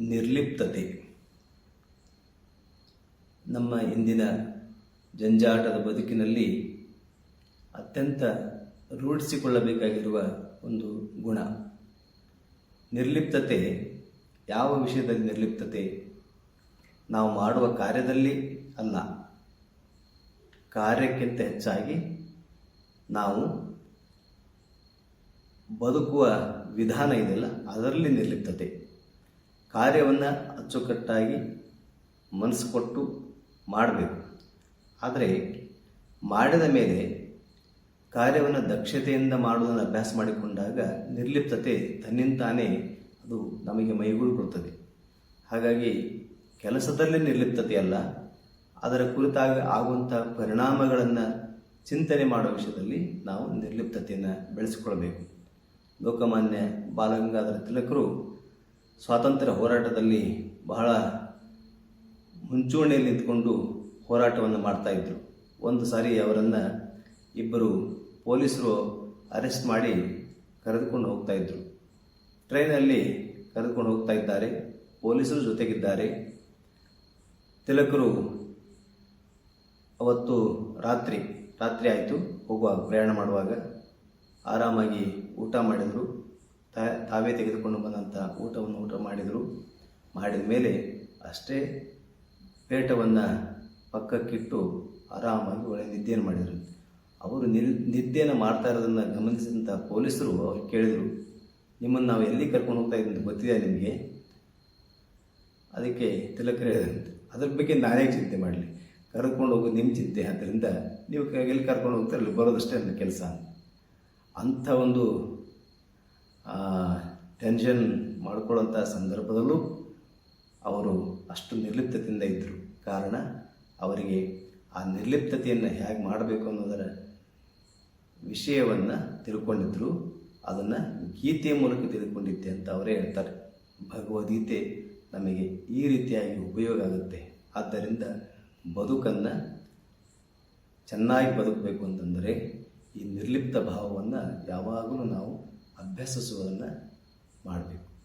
ನಿರ್ಲಿಪ್ತತೆ. ನಮ್ಮ ಇಂದಿನ ಜಂಜಾಟದ ಬದುಕಿನಲ್ಲಿ ಅತ್ಯಂತ ರೂಢಿಸಿಕೊಳ್ಳಬೇಕಾಗಿರುವ ಒಂದು ಗುಣ. ನಿರ್ಲಿಪ್ತತೆ, ಯಾವ ವಿಷಯದಲ್ಲಿ ನಿರ್ಲಿಪ್ತತೆ? ನಾವು ಮಾಡುವ ಕಾರ್ಯದಲ್ಲಿ ಅಲ್ಲ. ಕಾರ್ಯಕ್ಕಿಂತ ಹೆಚ್ಚಾಗಿ ನಾವು ಬದುಕುವ ವಿಧಾನ ಇದೆಯಲ್ಲ, ಅದರಲ್ಲಿ ನಿರ್ಲಿಪ್ತತೆ. ಕಾರ್ಯವನ್ನು ಅಚ್ಚುಕಟ್ಟಾಗಿ ಮನಸ್ಸು ಕೊಟ್ಟು ಮಾಡಬೇಕು. ಆದರೆ ಮಾಡಿದ ಮೇಲೆ ಕಾರ್ಯವನ್ನು ದಕ್ಷತೆಯಿಂದ ಮಾಡುವುದನ್ನು ಅಭ್ಯಾಸ ಮಾಡಿಕೊಂಡಾಗ ನಿರ್ಲಿಪ್ತತೆ ತನ್ನಿಂತಾನೇ ಅದು ನಮಗೆ ಮೈಗೂಡಿಕೊಳ್ತದೆ ಹಾಗಾಗಿ ಕೆಲಸದಲ್ಲೇ ನಿರ್ಲಿಪ್ತತೆ ಅಲ್ಲ, ಅದರ ಕುರಿತಾಗಿ ಆಗುವಂಥ ಪರಿಣಾಮಗಳನ್ನು ಚಿಂತನೆ ಮಾಡುವ ವಿಷಯದಲ್ಲಿ ನಾವು ನಿರ್ಲಿಪ್ತತೆಯನ್ನು ಬೆಳೆಸಿಕೊಳ್ಳಬೇಕು. ಲೋಕಮಾನ್ಯ ಬಾಲಗಂಗಾಧರ ತಿಲಕರು ಸ್ವಾತಂತ್ರ್ಯ ಹೋರಾಟದಲ್ಲಿ ಬಹಳ ಮುಂಚೂಣಿಯಲ್ಲಿ ನಿಂತ್ಕೊಂಡು ಹೋರಾಟವನ್ನು ಮಾಡ್ತಾಯಿದ್ರು ಒಂದು ಸಾರಿ ಅವರನ್ನು ಇಬ್ಬರು ಪೊಲೀಸರು ಅರೆಸ್ಟ್ ಮಾಡಿ ಕರೆದುಕೊಂಡು ಹೋಗ್ತಾಯಿದ್ರು ಟ್ರೈನಲ್ಲಿ ಕರೆದುಕೊಂಡು ಹೋಗ್ತಾ ಇದ್ದಾರೆ. ಪೊಲೀಸರು ಜೊತೆಗಿದ್ದಾರೆ. ತಿಲಕರು ಅವತ್ತು ರಾತ್ರಿ ರಾತ್ರಿ ಆಯಿತು. ಹೋಗುವಾಗ ಪ್ರಯಾಣ ಮಾಡುವಾಗ ಆರಾಮಾಗಿ ಊಟ ಮಾಡಿದರು. ತಾವೇ ತೆಗೆದುಕೊಂಡು ಬಂದಂಥ ಊಟವನ್ನು ಊಟ ಮಾಡಿದರು. ಮಾಡಿದ ಮೇಲೆ ಅಷ್ಟೇ ಪೇಟವನ್ನು ಪಕ್ಕಕ್ಕಿಟ್ಟು ಆರಾಮಾಗಿ ಒಳ್ಳೆ ನಿದ್ದೆಯನ್ನು ಮಾಡಿದರು. ಅವರು ನಿಲ್, ನಿದ್ದೆಯನ್ನು ಮಾಡ್ತಾ ಇರೋದನ್ನು ಗಮನಿಸಿದಂಥ ಪೊಲೀಸರು ಅವ್ರು ಕೇಳಿದರು, ನಿಮ್ಮನ್ನು ನಾವು ಎಲ್ಲಿ ಕರ್ಕೊಂಡು ಹೋಗ್ತಾ ಇದ್ದೀನಿ ಅಂತ ಗೊತ್ತಿದೆ ನಿಮಗೆ? ಅದಕ್ಕೆ ತಿಲಕರು ಹೇಳಿದಂತೆ ಅದ್ರ ಬಗ್ಗೆ ನಾನೇ ಚಿಂತೆ ಮಾಡಲಿ. ಕರ್ಕೊಂಡು ಹೋಗೋದು ನಿಮ್ಮ ಚಿಂತೆ. ಆದ್ದರಿಂದ ನೀವು ಎಲ್ಲಿ ಕರ್ಕೊಂಡು ಹೋಗ್ತಾರಲ್ಲ ಬರೋದಷ್ಟೇ ನನ್ನ ಕೆಲಸ. ಅಂಥ ಒಂದು ಟೆನ್ಷನ್ ಮಾಡ್ಕೊಳ್ಳೋಂಥ ಸಂದರ್ಭದಲ್ಲೂ ಅವರು ಅಷ್ಟು ನಿರ್ಲಿಪ್ತತೆಯಿಂದ ಇದ್ದರು ಕಾರಣ ಅವರಿಗೆ ಆ ನಿರ್ಲಿಪ್ತತೆಯನ್ನು ಹೇಗೆ ಮಾಡಬೇಕು ಅನ್ನೋದರ ವಿಷಯವನ್ನು ತಿಳ್ಕೊಂಡಿದ್ದರು ಅದನ್ನು ಗೀತೆಯ ಮೂಲಕ ತಿಳ್ಕೊಂಡಿದ್ದೆ ಅಂತ ಅವರೇ ಹೇಳ್ತಾರೆ. ಭಗವದ್ಗೀತೆ ನಮಗೆ ಈ ರೀತಿಯಾಗಿ ಉಪಯೋಗ ಆಗುತ್ತೆ. ಆದ್ದರಿಂದ ಬದುಕನ್ನು ಚೆನ್ನಾಗಿ ಬದುಕಬೇಕು ಅಂತಂದರೆ ಈ ನಿರ್ಲಿಪ್ತ ಭಾವವನ್ನು ಯಾವಾಗಲೂ ನಾವು ಅಭ್ಯಸಿಸುವುದನ್ನು ಮಾಡಬೇಕು.